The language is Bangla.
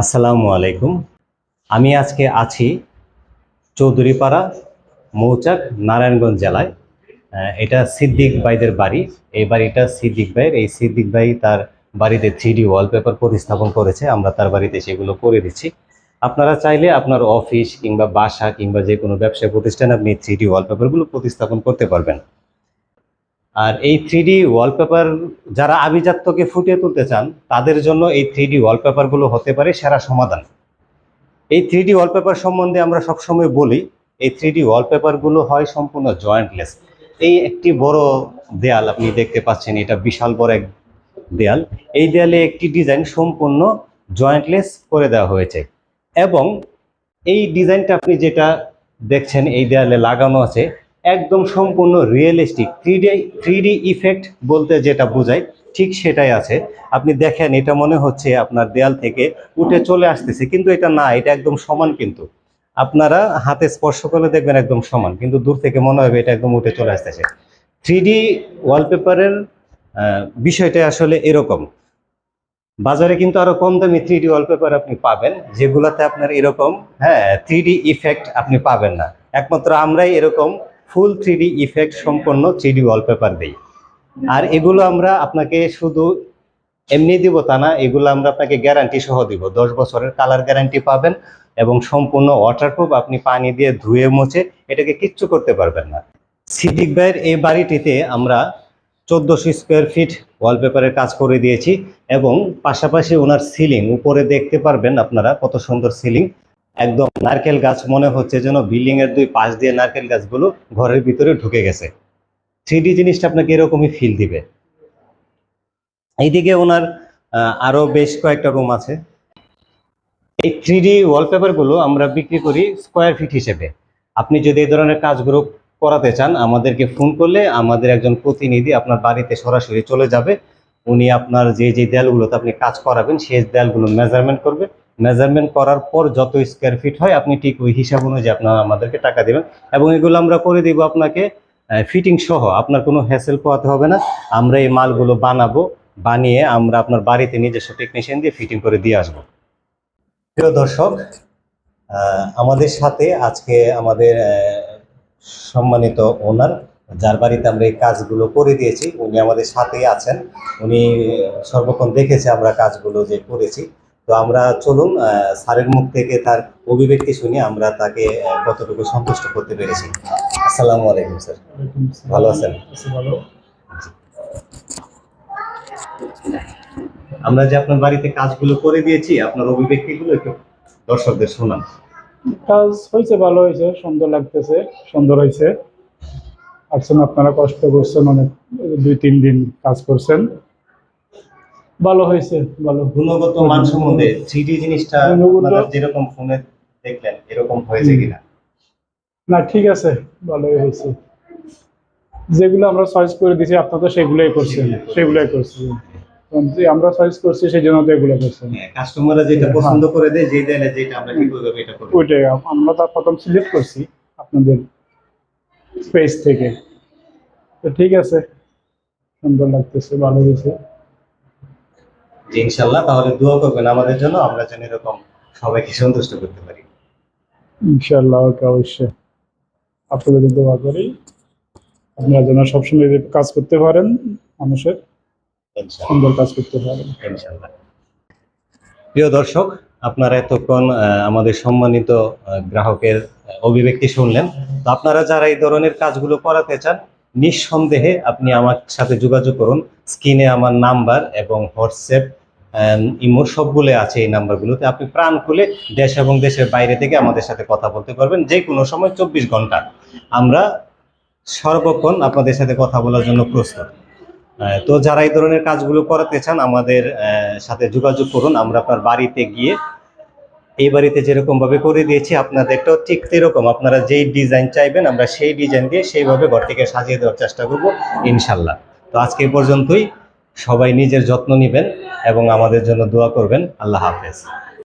আসসালামু আলাইকুম। আমি আজকে আছি চৌধুরীপাড়া মৌচাক নারায়ণগঞ্জ জেলায়। এটা সিদ্দিক ভাইদের বাড়ি। এই বাড়িটা সিদ্দিক ভাইয়ের। এই সিদ্দিক ভাই তার বাড়িতে থ্রি ডি ওয়ালপেপার প্রতিস্থাপন করেছে। আমরা তার বাড়িতে সেগুলো করে দিচ্ছি। আপনারা চাইলে আপনার অফিস কিংবা বাসা কিংবা যে কোনো ব্যবসায় প্রতিষ্ঠানে আপনি থ্রি ডি ওয়ালপেপারগুলো প্রতিস্থাপন করতে পারবেন। আর এই থ্রি ওয়ালপেপার যারা আভিজাত্যকে ফুটিয়ে তুলতে চান, তাদের জন্য এই থ্রি ওয়ালপেপারগুলো হতে পারে সেরা সমাধান। এই থ্রি ওয়ালপেপার সম্বন্ধে আমরা সবসময় বলি, এই থ্রি ওয়ালপেপারগুলো হয় সম্পূর্ণ জয়েন্টলেস এই একটি বড় দেয়াল আপনি দেখতে পাচ্ছেন, এটা বিশাল বড় এক দেয়াল। এই দেয়ালে একটি ডিজাইন সম্পূর্ণ জয়েন্টলেস করে দেওয়া হয়েছে। এবং এই ডিজাইনটা আপনি যেটা দেখছেন, এই দেয়ালে লাগানো আছে একদম সম্পূর্ণ রিয়েলিস্টিক থ্রি ডি ইফেক্ট বলতে যেটা বোঝায়, ঠিক সেটাই আছে। আপনি দেখেন, এটা মনে হচ্ছে আপনার দেয়াল থেকে উঠে চলে আসতেছে, কিন্তু এটা না, এটা একদম সমান কিন্তু। আপনারা হাতে স্পর্শ করলে দেখবেন একদম সমান, কিন্তু দূর থেকে মনে হবে এটা একদম উঠে চলে আসতেছে। থ্রি ডি ওয়ালপেপারের বিষয়টা আসলে এরকম। বাজারে কিন্তু আরও কম দামি থ্রি ডি ওয়ালপেপার আপনি পাবেন, যেগুলাতে আপনার এরকম হ্যাঁ থ্রি ইফেক্ট আপনি পাবেন না। একমাত্র আমরাই এরকম ফুল থ্রি ডি ইফেক্ট সম্পন্ন থ্রিডি ওয়ালপেপার দিই। আর এগুলো আমরা আপনাকে শুধু এমনি দিব তা না, এগুলো আমরা আপনাকে গ্যারান্টি সহ দিব। দশ বছরের কালার গ্যারান্টি পাবেন এবং সম্পূর্ণ ওয়াটারপ্রুফ আপনি পানি দিয়ে ধুয়ে মুছে এটাকে কিচ্ছু করতে পারবেন না। সিদ্দিক ভাইয়ের এই বাড়িটিতে আমরা চোদ্দোশো স্কোয়ার ফিট ওয়ালপেপারের কাজ করে দিয়েছি এবং পাশাপাশি ওনার সিলিং উপরে দেখতে পারবেন আপনারা কত সুন্দর সিলিং একদম নারকেল গাছ মনে হচ্ছে যেন বিল্ডিং এর দুই পাশ দিয়ে নারকেল গাছগুলো ঘরের ভিতরে ঢুকে গেছে। থ্রি জিনিসটা আপনাকে এরকমই ফিল দিবে। এইদিকে ওনার আরও বেশ কয়েকটা রুম আছে। এই থ্রি ডি ওয়ালপেপারগুলো আমরা বিক্রি করি স্কোয়ার ফিট হিসেবে। আপনি যদি এই ধরনের কাজগুলো করাতে চান, আমাদেরকে ফোন করলে আমাদের একজন প্রতিনিধি আপনার বাড়িতে সরাসরি চলে যাবে। উনি আপনার যে যে দেয়ালগুলোতে আপনি কাজ করাবেন, সেই দেয়ালগুলো মেজারমেন্ট করবে। মেজারমেন্ট করার পর যত স্কোয়ার ফিট হয়, আপনি ঠিক ওই হিসাব অনুযায়ী আপনার আমাদেরকে টাকা দেবেন। এবং এগুলো আমরা করে দিব আপনাকে ফিটিং সহ। আপনার কোনো হ্যাসেল পোয়াতে হবে না। আমরা এই মালগুলো বানাবো, বানিয়ে আমরা আপনার বাড়িতে নিজস্ব টেকনিশিয়ান দিয়ে ফিটিং করে দিয়ে আসব। প্রিয় দর্শক আমাদের সাথে আজকে আমাদের সম্মানিত ওনার যার বাড়িতে আমরা এই কাজগুলো করে দিয়েছি, উনি আমাদের সাথেই আছেন। উনি সর্বক্ষণ দেখেছে আমরা কাজগুলো যে করেছি। তো আমরা চলুন স্যারের মুখ থেকে তার অভিব্যক্তি শুনি আমরা তাকে কতটুকু সন্তুষ্ট করতে পেরেছি। আসসালামু আলাইকুম স্যার। ভালো আছেন? আমরা যে আপনার বাড়িতে কাজগুলো করে দিয়েছি আপনার অভিব্যক্তিগুলো একটু দর্শকদের শোনান। কাজ হয়েছে ভালো হয়েছে সুন্দর লাগতেছে সুন্দর হয়েছে। আসছেন আপনারা কষ্ট করছেন অনেক দুই তিন দিন কাজ করছেন। ভালো হয়েছে ভালো। গুণগত মান সম্বন্ধে থ্রি ডি জিনিসটা যেরকম ফোনে দেখলেন এরকম হয়েছে কিনা? না ঠিক আছে ভালোই হয়েছে। যেগুলো আমরা চয়েস করে দিয়েছি আপনারা তো সেগুলোই করছেন সেগুলোই করছেন। আমরা চয়েস করছি সেই জন্য তো এগুলো করছেন। কাস্টমাররা যেটা পছন্দ করে দেয় যে দেয় যেটা আমরা ঠিক করব এটা করব। ওইটাই আমরা তো প্রথম সিলেক্ট করছি আপনাদের স্পেস থেকে। তো ঠিক আছে সুন্দর লাগতেছে ভালো হয়েছে। ইনশাল্লাহ তাহলে দোয়া করবেন আমাদের জন্য আমরা যেন এরকম সবাইকে সন্তুষ্ট করতে পারি। ইনশাআল্লাহ ওকে অবশ্যই। আপনাদের দোয়া করি। আপনারা যেন সবসময় কাজ করতে পারেন মানুষের সুন্দর কাজ করতে পারেন। ইনশাল্লাহ। প্রিয় দর্শক আপনারা এতক্ষণ আমাদের সম্মানিত গ্রাহকের অভিব্যক্তি শুনলেন। তো আপনারা যারা এই ধরনের কাজগুলো করাতে চান নিঃসন্দেহে আপনি আমার সাথে যোগাযোগ করুন। স্ক্রিনে আমার নাম্বার এবং হোয়াটসঅ্যাপ ইমো সবগুলো আছে এই নাম্বারগুলোতে। আপনি প্রাণ খুলে দেশ এবং দেশের বাইরে থেকে আমাদের সাথে কথা বলতে পারবেন যে কোনো সময় চব্বিশ ঘণ্টা। আমরা সর্বক্ষণ আপনাদের সাথে কথা বলার জন্য প্রস্তুত। তো যারা এই ধরনের কাজগুলো করাতে চান, আমাদের সাথে যোগাযোগ করুন। আমরা আপনার বাড়িতে গিয়ে এই বাড়িতে যেরকম ভাবে করে দিয়েছি, আপনাদেরটাও ঠিক সেরকম আপনারা যেই ডিজাইন চাইবেন, আমরা সেই ডিজাইন দিয়ে সেইভাবে ঘরটিকে সাজিয়ে দেওয়ার চেষ্টা করব, ইনশাল্লাহ। তো আজকে পর্যন্তই। সবাই নিজের যত্ন নেবেন এবং আমাদের জন্য দোয়া করবেন। আল্লাহ হাফেজ।